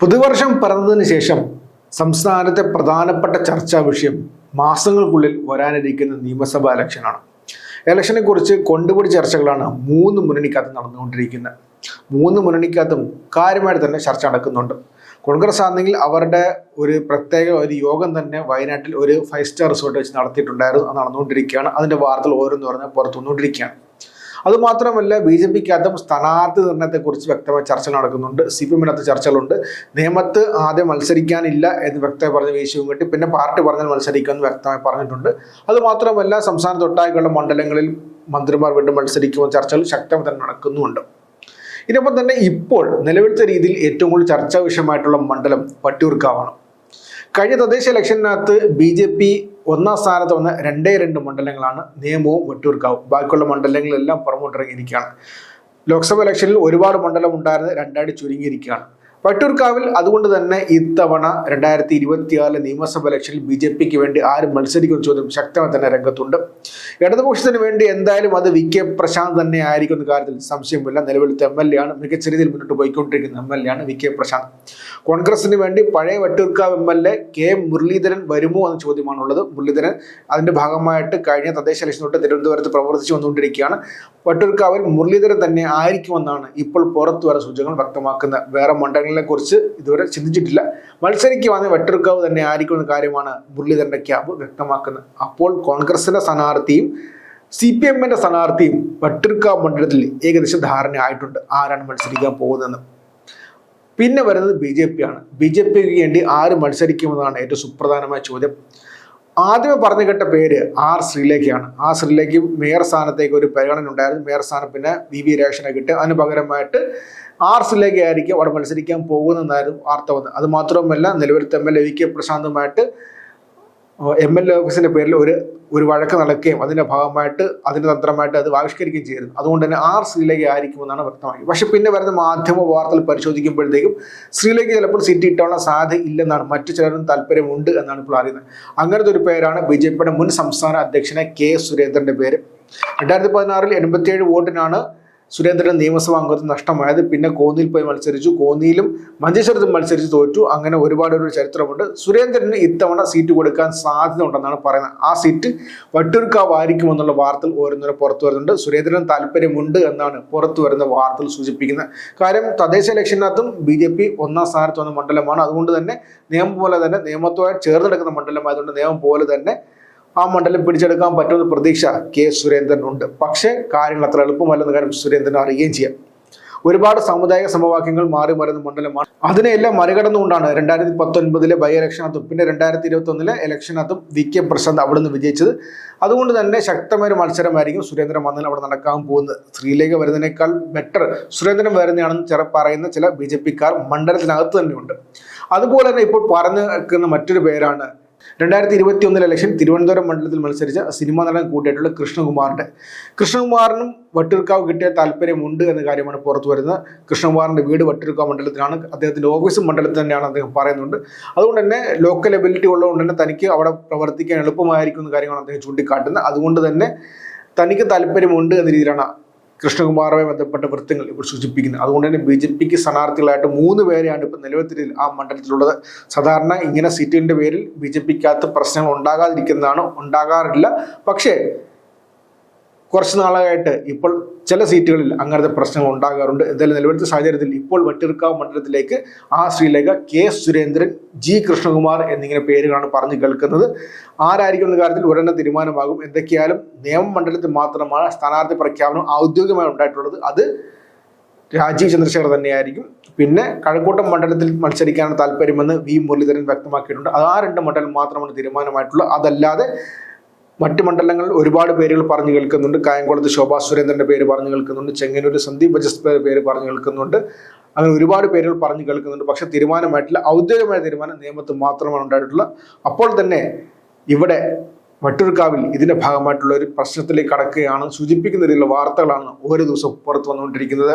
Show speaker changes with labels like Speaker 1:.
Speaker 1: പുതുവർഷം പിറന്നതിന് ശേഷം സംസ്ഥാനത്തെ പ്രധാനപ്പെട്ട ചർച്ചാ വിഷയം മാസങ്ങൾക്കുള്ളിൽ വരാനിരിക്കുന്ന നിയമസഭാ ഇലക്ഷനാണ്. ഇലക്ഷനെ കുറിച്ച് കൊണ്ടുപിടി ചർച്ചകളാണ് മൂന്ന് മുന്നണിക്കകത്ത് നടന്നുകൊണ്ടിരിക്കുന്നത്. മൂന്ന് മുന്നണിക്കകത്തും കാര്യമായിട്ട് തന്നെ ചർച്ച നടക്കുന്നുണ്ട്. കോൺഗ്രസ് ആണെങ്കിൽ അവരുടെ ഒരു പ്രത്യേക ഒരു യോഗം തന്നെ വയനാട്ടിൽ ഒരു ഫൈവ് സ്റ്റാർ റിസോർട്ട് വെച്ച് നടത്തിയിട്ടുണ്ടായിരുന്നു. നടന്നുകൊണ്ടിരിക്കുകയാണ്. അതിന്റെ വാർത്തകൾ ഓരോന്ന് പറഞ്ഞാൽ പുറത്തു വന്നുകൊണ്ടിരിക്കുകയാണ് അതുമാത്രമല്ല ബി ജെ പിക്കകത്തും സ്ഥാനാർത്ഥി നിർണയത്തെക്കുറിച്ച് വ്യക്തമായ ചർച്ച നടക്കുന്നുണ്ട്. C P എമ്മിനകത്ത് ചർച്ചകളുണ്ട്. നിയമത്ത് ആദ്യം മത്സരിക്കാനില്ല എന്ന് വ്യക്തമായി പറഞ്ഞ വി ശിവൻകുട്ടി പിന്നെ പാർട്ടി പറഞ്ഞാൽ മത്സരിക്കുമെന്ന് വ്യക്തമായി പറഞ്ഞിട്ടുണ്ട്. അതുമാത്രമല്ല സംസ്ഥാനത്തൊട്ടാകെയുള്ള മണ്ഡലങ്ങളിൽ മന്ത്രിമാർ വീണ്ടും മത്സരിക്കുമെന്ന ചർച്ചകൾ ശക്തമായി തന്നെ നടക്കുന്നുമുണ്ട്. ഇതിനൊപ്പം തന്നെ ഇപ്പോൾ നിലവിലത്തെ രീതിയിൽ ഏറ്റവും കൂടുതൽ ചർച്ചാ വിഷയമായിട്ടുള്ള മണ്ഡലം വട്ടിയൂർക്കാവാണ്. കഴിഞ്ഞ തദ്ദേശ ഇലക്ഷനകത്ത് ബി ജെ പി ഒന്നാം സ്ഥാനത്ത് വന്ന രണ്ടേ രണ്ട് മണ്ഡലങ്ങളാണ് നിയമവും വട്ടിയൂർക്കാവും. ബാക്കിയുള്ള മണ്ഡലങ്ങളെല്ലാം പുറമോട്ടിറങ്ങിയിരിക്കുകയാണ്. ലോക്സഭ ഇലക്ഷനിൽ ഒരുപാട് മണ്ഡലം ഉണ്ടായിരുന്നത് രണ്ടായിട്ട് ചുരുങ്ങിയിരിക്കുകയാണ്. വട്ടിയൂർക്കാവിൽ അതുകൊണ്ട് തന്നെ ഇത്തവണ രണ്ടായിരത്തി ഇരുപത്തിയാറിലെ നിയമസഭ ഇലക്ഷനിൽ ബി ജെ പിക്ക് വേണ്ടി ആരും മത്സരിക്കുന്ന ചോദ്യം ശക്തമായി തന്നെ രംഗത്തുണ്ട്. ഇടതുപക്ഷത്തിന് വേണ്ടി എന്തായാലും അത് വി കെ പ്രശാന്ത് തന്നെ ആയിരിക്കും എന്ന കാര്യത്തിൽ സംശയമില്ല. നിലവിലത്തെ എം എൽ എ ആണ്. മികച്ച രീതിയിൽ മുന്നോട്ട് പോയിക്കൊണ്ടിരിക്കുന്ന എം എൽ എ ആണ് വി കെ പ്രശാന്ത്. കോൺഗ്രസിന് വേണ്ടി പഴയ Vattiyoorkavu M L A K Muraleedharan വരുമോ എന്ന ചോദ്യമാണുള്ളത്. മുരളീധരൻ അതിന്റെ ഭാഗമായിട്ട് കഴിഞ്ഞ തദ്ദേശ ഇലക്ഷൻ തൊട്ട് തിരുവനന്തപുരത്ത് പ്രവർത്തിച്ചു വന്നുകൊണ്ടിരിക്കുകയാണ്. വട്ടൂർക്കാവിൽ മുരളീധരൻ തന്നെ ആയിരിക്കുമെന്നാണ് ഇപ്പോൾ പുറത്തു വരുന്ന സൂചനകൾ വ്യക്തമാക്കുന്നത്. വേറെ മണ്ഡലങ്ങളെ കുറിച്ച് ഇതുവരെ ചിന്തിച്ചിട്ടില്ല. മത്സരിക്കുവാന്ന് വെട്ടർക്കാവ് തന്നെ ആയിരിക്കും എന്ന കാര്യമാണ് മുരളീധരന്റെ ക്യാബ് വ്യക്തമാക്കുന്നത്. അപ്പോൾ കോൺഗ്രസിന്റെ സ്ഥാനാർത്ഥിയും സി പി എമ്മിന്റെ സ്ഥാനാർത്ഥിയും വട്ടിയൂർക്കാവ് മണ്ഡലത്തിൽ ഏകദേശം ധാരണയായിട്ടുണ്ട് ആരാണ് മത്സരിക്കാൻ പോകുന്നതെന്ന്. പിന്നെ വരുന്നത് ബി ജെ പി ആണ്. ബി ജെ പിക്ക് വേണ്ടി ആര് മത്സരിക്കുമെന്നാണ് ഏറ്റവും സുപ്രധാനമായ ചോദ്യം. ആദ്യമേ പറഞ്ഞു കേട്ട പേര് ആർ ശ്രീലേഖയാണ്. ആ ശ്രീലേഖ മേയർ സ്ഥാനത്തേക്ക് ഒരു പരിഗണന ഉണ്ടായിരുന്നു. മേയർ സ്ഥാനം പിന്നെ വി വി രേഷനെ കിട്ടി. അതിന് പകരമായിട്ട് ആർ ശ്രീലേഖ ആയിരിക്കും അവിടെ മത്സരിക്കാൻ പോകുന്നതായിരുന്നു വാർത്ത വന്നത്. അത് മാത്രവുമല്ല നിലവിലത്തെ M L A V K പ്രശാന്തുമായിട്ട് M L A ഓഫീസിന്റെ പേരിൽ ഒരു ഒരു വഴക്ക് നടക്കുകയും അതിന്റെ ഭാഗമായിട്ട് അതിന്റെ തന്ത്രമായിട്ട് അത് ആവിഷ്കരിക്കുകയും ചെയ്തിരുന്നു. അതുകൊണ്ട് തന്നെ ആർ ശ്രീലേഖ ആയിരിക്കുമെന്നാണ് വ്യക്തമാക്കി പക്ഷെ പിന്നെ വരുന്ന മാധ്യമ വാർത്തകൾ പരിശോധിക്കുമ്പോഴത്തേക്കും ശ്രീലേഖ ചിലപ്പോൾ സീറ്റ് കിട്ടാനുള്ള സാധ്യത ഇല്ലെന്നാണ്. മറ്റു ചിലരും താല്പര്യമുണ്ട് എന്നാണ് ഇപ്പോൾ അറിയുന്നത്. അങ്ങനത്തെ ഒരു പേരാണ് ബി ജെ പിയുടെ മുൻ സംസ്ഥാന അധ്യക്ഷനെ കെ സുരേന്ദ്രന്റെ പേര്. രണ്ടായിരത്തി പതിനാറിൽ എൺപത്തിയേഴ് വോട്ടിനാണ് സുരേന്ദ്രൻ നിയമസഭാ അംഗത്വം നഷ്ടമായത്. പിന്നെ കോന്നിയിൽ പോയി മത്സരിച്ചു. കോന്നിയിലും മഞ്ചേശ്വരത്തും മത്സരിച്ച് തോറ്റു. അങ്ങനെ ഒരുപാട് ഒരു ചരിത്രമുണ്ട്. സുരേന്ദ്രന് ഇത്തവണ സീറ്റ് കൊടുക്കാൻ സാധ്യത ഉണ്ടെന്നാണ് പറയുന്നത്. ആ സീറ്റ് വട്ടിയൂർക്കാവായിരിക്കുമെന്നുള്ള വാർത്തകൾ ഓരോന്നിനും പുറത്തു വരുന്നുണ്ട്. സുരേന്ദ്രൻ താല്പര്യമുണ്ട് എന്നാണ് പുറത്തു വരുന്ന വാർത്തകൾ സൂചിപ്പിക്കുന്നത്. കാര്യം തദ്ദേശ ഇലക്ഷനകത്തും ബി ജെ പി ഒന്നാം സ്ഥാനത്ത് വന്ന മണ്ഡലമാണ്. അതുകൊണ്ട് തന്നെ നിയമം പോലെ തന്നെ നിയമത്തുമായി ചേർന്ന് കിടക്കുന്ന മണ്ഡലമായതുകൊണ്ട് നിയമം പോലെ തന്നെ ആ മണ്ഡലം പിടിച്ചെടുക്കാൻ പറ്റുമെന്ന് പ്രതീക്ഷ കെ സുരേന്ദ്രൻ ഉണ്ട് പക്ഷേ കാര്യങ്ങൾ അത്ര എളുപ്പമല്ലെന്ന കാര്യം സുരേന്ദ്രൻ അറിയുകയും ചെയ്യാം. ഒരുപാട് സാമുദായിക സമവാക്യങ്ങൾ മാറി മരുന്ന മണ്ഡലമാണ്. അതിനെയെല്ലാം മറികടന്നുകൊണ്ടാണ് രണ്ടായിരത്തി പത്തൊൻപതിലെ ബൈ ഇലക്ഷനകത്തും പിന്നെ രണ്ടായിരത്തി ഇരുപത്തി ഒന്നിലെ ഇലക്ഷനകത്തും വി കെ പ്രശാന്ത് അവിടെ നിന്ന് വിജയിച്ചത്. അതുകൊണ്ട് തന്നെ ശക്തമായ ഒരു മത്സരമായിരിക്കും സുരേന്ദ്രൻ വന്നാൽ അവിടെ നടക്കാൻ പോകുന്നത്. സ്ത്രീലേഖ വരുന്നതിനേക്കാൾ ബെറ്റർ സുരേന്ദ്രൻ വരുന്നതാണെന്ന് ചില പറയുന്ന ചില ബി ജെ പിക്കാർ മണ്ഡലത്തിനകത്ത് തന്നെയുണ്ട്. അതുപോലെ തന്നെ ഇപ്പോൾ പറഞ്ഞു നിൽക്കുന്ന മറ്റൊരു പേരാണ് രണ്ടായിരത്തി ഇരുപത്തി ഒന്നിലെ ഇലക്ഷൻ തിരുവനന്തപുരം മണ്ഡലത്തിൽ മത്സരിച്ച സിനിമാ നടൻ കൂട്ടിയായിട്ടുള്ള കൃഷ്ണകുമാറിന്റെ. കൃഷ്ണകുമാറിനും വട്ടിയൂർക്കാവ് കിട്ടിയ താല്പര്യമുണ്ട് എന്ന കാര്യമാണ് പുറത്തു വരുന്നത്. കൃഷ്ണകുമാറിന്റെ വീട് വട്ടിയൂർക്കാവ് മണ്ഡലത്തിലാണ്. അദ്ദേഹത്തിന്റെ ഓഫീസ് മണ്ഡലത്തിൽ തന്നെയാണ് അദ്ദേഹം പറയുന്നുണ്ട്. അതുകൊണ്ട് തന്നെ ലോക്കൽ എബിലിറ്റി ഉള്ളതുകൊണ്ട് തന്നെ തനിക്ക് അവിടെ പ്രവർത്തിക്കാൻ എളുപ്പമായിരിക്കും എന്ന കാര്യമാണ് അദ്ദേഹം ചൂണ്ടിക്കാട്ടുന്നത്. അതുകൊണ്ട് തന്നെ തനിക്ക് താല്പര്യമുണ്ട് എന്ന രീതിയിലാണ് കൃഷ്ണകുമാറുമായി ബന്ധപ്പെട്ട വൃത്തങ്ങൾ ഇവർ സൂചിപ്പിക്കുന്നത് അതുകൊണ്ട് തന്നെ ബി ജെ പിക്ക് സ്ഥാനാർത്ഥികളായിട്ട് മൂന്ന് പേരെയാണ് ഇപ്പോൾ നിലവിൽ ആ മണ്ഡലത്തിലുള്ളത്. സാധാരണ ഇങ്ങനെ സീറ്റിന്റെ പേരിൽ ബി ജെ പിക്കകത്ത് പ്രശ്നങ്ങൾ ഉണ്ടാകാതിരിക്കുന്നതാണ് ഉണ്ടാകാറില്ല. പക്ഷേ കുറച്ച് നാളായിട്ട് ഇപ്പോൾ ചില സീറ്റുകളിൽ അങ്ങനത്തെ പ്രശ്നങ്ങൾ ഉണ്ടാകാറുണ്ട്. എന്തായാലും നിലവിലത്തെ സാഹചര്യത്തിൽ ഇപ്പോൾ വട്ടിയൂർക്കാവ് മണ്ഡലത്തിലേക്ക് ആ ശ്രീലേഖ കെ സുരേന്ദ്രൻ ജി കൃഷ്ണകുമാർ എന്നിങ്ങനെ പേരുകളാണ് പറഞ്ഞു കേൾക്കുന്നത്. ആരായിരിക്കും എന്ന കാര്യത്തിൽ ഉടനെ തീരുമാനമാകും. എന്തൊക്കെയായാലും നിയമ മണ്ഡലത്തിൽ മാത്രമാണ് സ്ഥാനാർത്ഥി പ്രഖ്യാപനം ഔദ്യോഗികമായി ഉണ്ടായിട്ടുള്ളത്. അത് രാജീവ് ചന്ദ്രശേഖർ തന്നെയായിരിക്കും. പിന്നെ കഴക്കൂട്ടം മണ്ഡലത്തിൽ മത്സരിക്കാനാണ് താല്പര്യമെന്ന് വി മുരളീധരൻ വ്യക്തമാക്കിയിട്ടുണ്ട്. അത് ആ രണ്ട് മണ്ഡലം മാത്രമാണ് തീരുമാനമായിട്ടുള്ളത്. അതല്ലാതെ മറ്റ് മണ്ഡലങ്ങളിൽ ഒരുപാട് പേരുകൾ പറഞ്ഞു കേൾക്കുന്നുണ്ട്. കായംകുളത്ത് ശോഭാ സുരേന്ദ്രന്റെ പേര് പറഞ്ഞു കേൾക്കുന്നുണ്ട്. ചെങ്ങന്നൂർ സന്ദീപ് ബജസ്പയുടെ പേര് പറഞ്ഞു കേൾക്കുന്നുണ്ട്. അങ്ങനെ ഒരുപാട് പേരുകൾ പറഞ്ഞു കേൾക്കുന്നുണ്ട്. പക്ഷെ തീരുമാനമായിട്ടില്ല. ഔദ്യോഗികമായ തീരുമാനം നിയമത്തിൽ മാത്രമാണ് ഉണ്ടായിട്ടുള്ളത്. അപ്പോൾ തന്നെ ഇവിടെ വട്ടൂർക്കാവിൽ ഇതിന്റെ ഭാഗമായിട്ടുള്ള ഒരു പ്രശ്നത്തിലേക്ക് കടക്കുകയാണ് സൂചിപ്പിക്കുന്ന രീതിയിലുള്ള വാർത്തകളാണ് ഓരോ ദിവസവും പുറത്തു വന്നുകൊണ്ടിരിക്കുന്നത്.